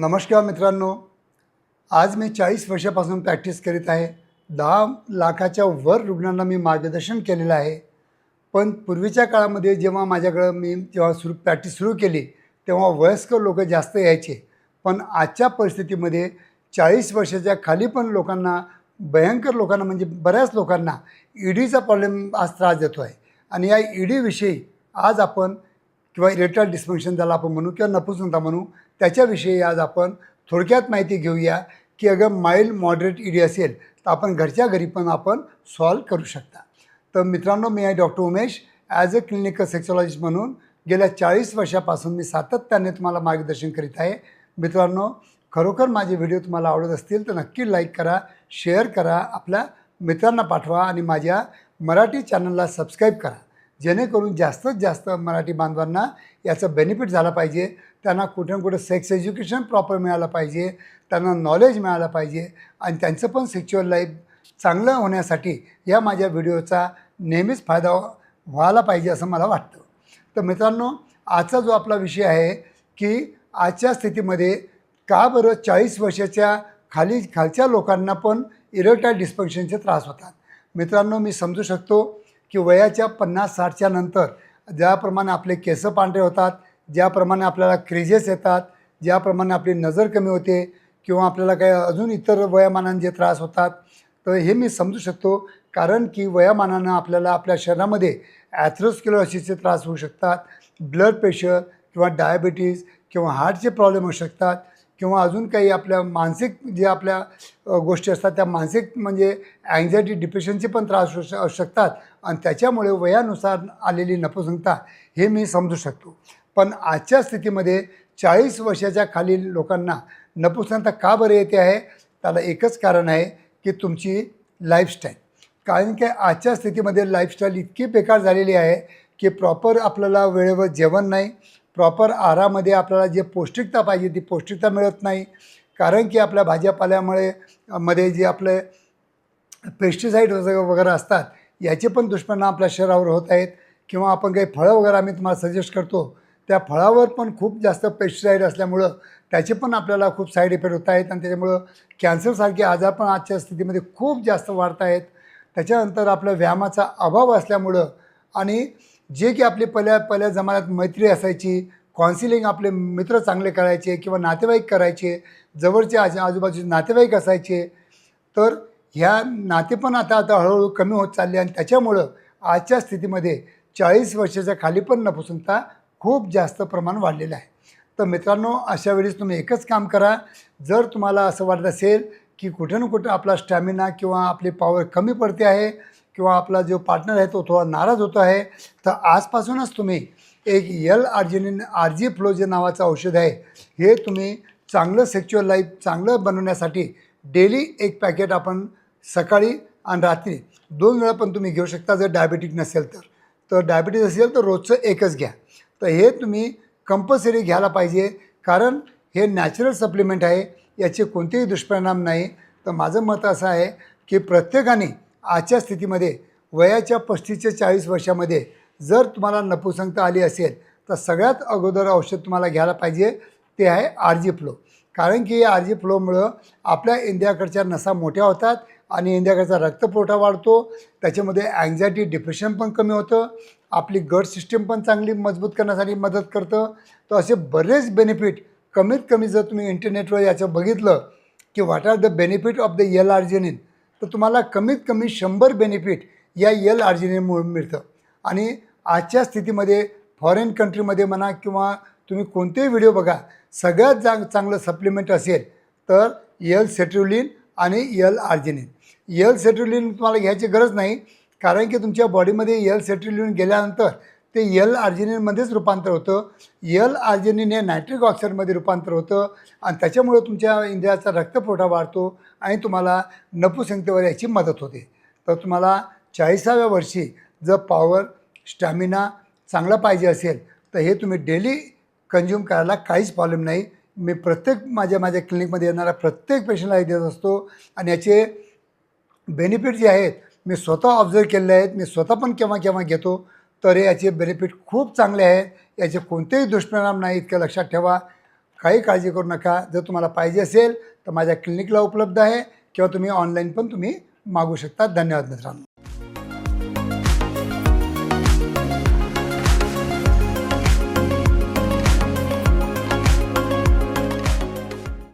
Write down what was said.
नमस्कार मित्रांनो. आज मी चाळीस वर्षापासून प्रॅक्टिस करीत आहे. दहा लाखाच्या वर रुग्णांना मी मार्गदर्शन केलेलं आहे. पण पूर्वीच्या काळामध्ये जेव्हा माझ्याकडं मी जेव्हा सुरू प्रॅक्टिस सुरू केली तेव्हा वयस्कर लोक जास्त यायचे. पण आजच्या परिस्थितीमध्ये चाळीस वर्षाच्या खाली पण लोकांना भयंकर लोकांना म्हणजे बऱ्याच लोकांना ईडीचा प्रॉब्लेम आज त्रास देतो आहे आणि या ईडीविषयी आज आपण किंवा इरेक्टाईल डिस्फंक्शन ज्याला आपण म्हणू किंवा नपुसंता म्हणू त्याच्याविषयी आज आपण थोडक्यात माहिती घेऊया की अगर माइल्ड मॉडरेट ईडी असेल तर आपण घरच्या घरी पण आपण सॉल्व करू शकता. तर मित्रांनो मी आहे doctor Umesh. As a clinical sexologist म्हणून गेल्या चाळीस वर्षापासून मी सातत्याने तुम्हाला मार्गदर्शन करीत आहे. मित्रांनो खरोखर माझे व्हिडिओ तुम्हाला आवडत असतील तर नक्की लाईक करा शेअर करा आपल्या मित्रांना पाठवा आणि माझ्या मराठी चॅनलला सबस्क्राईब करा. जेणेकरून जास्तीत जास्त मराठी बांधवांना याचा बेनिफिट झाला पाहिजे. त्यांना कुठे ना कुठे सेक्स एज्युकेशन प्रॉपर मिळालं पाहिजे. त्यांना नॉलेज मिळालं पाहिजे. आणि त्यांचं पण सेक्च्युअल लाईफ चांगलं होण्यासाठी या माझ्या व्हिडिओचा नेहमीच फायदा व्हायला पाहिजे असं मला वाटतं. तर मित्रांनो आजचा जो आपला विषय आहे की आजच्या स्थितीमध्ये का बरं चाळीस वर्षाच्या खाली खालच्या लोकांना पण इरेक्टाईल डिस्फंक्शनचे त्रास होतात. मित्रांनो मी समजू शकतो की वयाच्या पन्नास साठच्या नंतर ज्याप्रमाणे आपले केस पांढरे होतात ज्याप्रमाणे आपल्याला क्रेजेस येतात ज्याप्रमाणे आपली नजर कमी होते किंवा आपल्याला काही अजून इतर वयामानांचे जे त्रास होतात तर हे मी समजू शकतो. कारण की वयामानानं आपल्याला आपल्या शरीरामध्ये ॲथ्रोस्क्युलोसिसचे त्रास होऊ शकतात ब्लड प्रेशर किंवा डायबिटीज किंवा हार्टचे प्रॉब्लेम होऊ शकतात. किंवा अजून काही आपल्या मानसिक जे आपल्या गोष्टी असतात त्या मानसिक म्हणजे अँझायटी डिप्रेशनचे पण त्रास असू शकतात. आणि त्याच्यामुळे वयानुसार आलेली नपुसंगता हे मी समजू शकतो. पण आजच्या स्थितीमध्ये चाळीस वर्षाच्या खालील लोकांना नपुसंगता का बरं येते आहे? त्याला एकच कारण आहे की तुमची लाईफस्टाईल कारण की आजच्या स्थितीमध्ये लाईफस्टाईल इतकी बेकार झालेली आहे की प्रॉपर आपल्याला वेळेवर जेवण नाही प्रॉपर आहारामध्ये आपल्याला जे पौष्टिकता पाहिजे ती पौष्टिकता मिळत नाही. कारण की आपल्या भाज्यापाल्यामुळे मध्ये जे आपले पेस्टिसाईड वगैरे असतात याचे पण दुष्परिणाम आपल्या शरीरावर होत आहेत. किंवा आपण काही फळं वगैरे आम्ही तुम्हाला सजेस्ट करतो त्या फळावर पण खूप जास्त पेस्टिसाईड असल्यामुळं त्याचे पण आपल्याला खूप साईड इफेक्ट होत आहेत. आणि त्याच्यामुळं कॅन्सरसारखे आजार पण आजच्या स्थितीमध्ये खूप जास्त वाढत आहेत. त्याच्यानंतर आपल्या व्यायामाचा अभाव असल्यामुळं आणि जे की आपली पहिल्या पहिल्या जमान्यात मैत्री असायची कॉन्सिलिंग आपले मित्र चांगले करायचे किंवा नातेवाईक करायचे जवळचे आज आजूबाजूचे नातेवाईक असायचे तर ह्या नाते पण आता आता हळूहळू कमी होत चालले आणि त्याच्यामुळं आजच्या स्थितीमध्ये चाळीस वर्षाच्या खाली पण नपुसंता खूप जास्त प्रमाण वाढलेलं आहे. तर मित्रांनो अशा वेळेस तुम्ही एकच काम करा. जर तुम्हाला असं वाटत असेल की कुठे ना कुठं आपला स्टॅमिना किंवा आपली पॉवर कमी पडते आहे किंवा आपला जो पार्टनर आहे तो थोडा नाराज होतो आहे. तर आजपासूनच तुम्ही एक L arginine R G flow जे नावाचं औषध आहे. हे तुम्ही चांगलं सेक्च्युअल लाईफ चांगलं बनवण्यासाठी डेली एक पॅकेट आपण सकाळी आणि रात्री दोन वेळा पण तुम्ही घेऊ शकता जर डायबेटिक नसेल तर. तर डायबिटीज असेल तर रोजचं एकच घ्या. तर हे तुम्ही कंपल्सरी घ्यायला पाहिजे. कारण हे नॅचरल सप्लिमेंट आहे. याचे कोणतेही दुष्परिणाम नाही. तर माझं मत असं आहे की प्रत्येकाने आजच्या स्थितीमध्ये वयाच्या पस्तीस ते चाळीस वर्षामध्ये जर तुम्हाला नपुसंगता आली असेल तर सगळ्यात अगोदर औषध तुम्हाला घ्यायला पाहिजे ते आहे आर जी फ्लो. कारण की आर जी फ्लोमुळं आपल्या इंडियाकडच्या नसा मोठ्या होतात आणि इंडियाकडचा रक्तपुरवठा वाढतो. त्याच्यामध्ये अँझायटी डिप्रेशन पण कमी होतं. आपली गट सिस्टीम पण चांगली मजबूत करण्यासाठी मदत करतं. तर असे बरेच बेनिफिट कमीत कमी जर तुम्ही इंटरनेटवर याचं बघितलं की what are the benefit of the L arginine तर तुम्हाला कमीत कमी शंभर बेनिफिट या यल आर्जिनिनमुळे मिळतं. आणि आजच्या स्थितीमध्ये फॉरेन कंट्रीमध्ये म्हणा किंवा तुम्ही कोणतेही व्हिडिओ बघा सगळ्यात जा चांगलं सप्लिमेंट असेल तर यल सेट्रुलिन आणि यल आर्जिनिन यल सेट्रुलिन तुम्हाला घ्यायची गरज नाही कारण की तुमच्या बॉडीमध्ये यल सेट्रुलिन गेल्यानंतर ते यल आर्जिनिनमध्येच रूपांतर होतं. यल आर्जिनिन हे नायट्रिक ऑक्साईडमध्ये रूपांतर होतं. आणि त्याच्यामुळे तुमच्या इंद्रियाचा रक्तपुरवठा वाढतो आणि तुम्हाला नपुसंगतेवर याची मदत होते. तर तुम्हाला चाळीसाव्या वर्षी जर पॉवर स्टॅमिना चांगला पाहिजे असेल तर हे तुम्ही डेली कंझ्युम करायला काहीच प्रॉब्लेम नाही. मी प्रत्येक माझ्या माझ्या क्लिनिकमध्ये येणाऱ्या प्रत्येक पेशंटला हे देत असतो. आणि याचे बेनिफिट जे आहेत मी स्वतः ऑब्झर्व केलेले आहेत. मी स्वतः पण केव्हा केव्हा घेतो. तर याचे बेनिफिट खूप चांगले आहेत. याचे कोणतेही दुष्परिणाम नाही इतकं लक्षात ठेवा. काही काळजी करू नका. जर तुम्हाला पाहिजे असेल तर माझ्या क्लिनिकला उपलब्ध आहे किंवा तुम्ही ऑनलाईन पण तुम्ही मागू शकता. धन्यवाद मित्रांनो.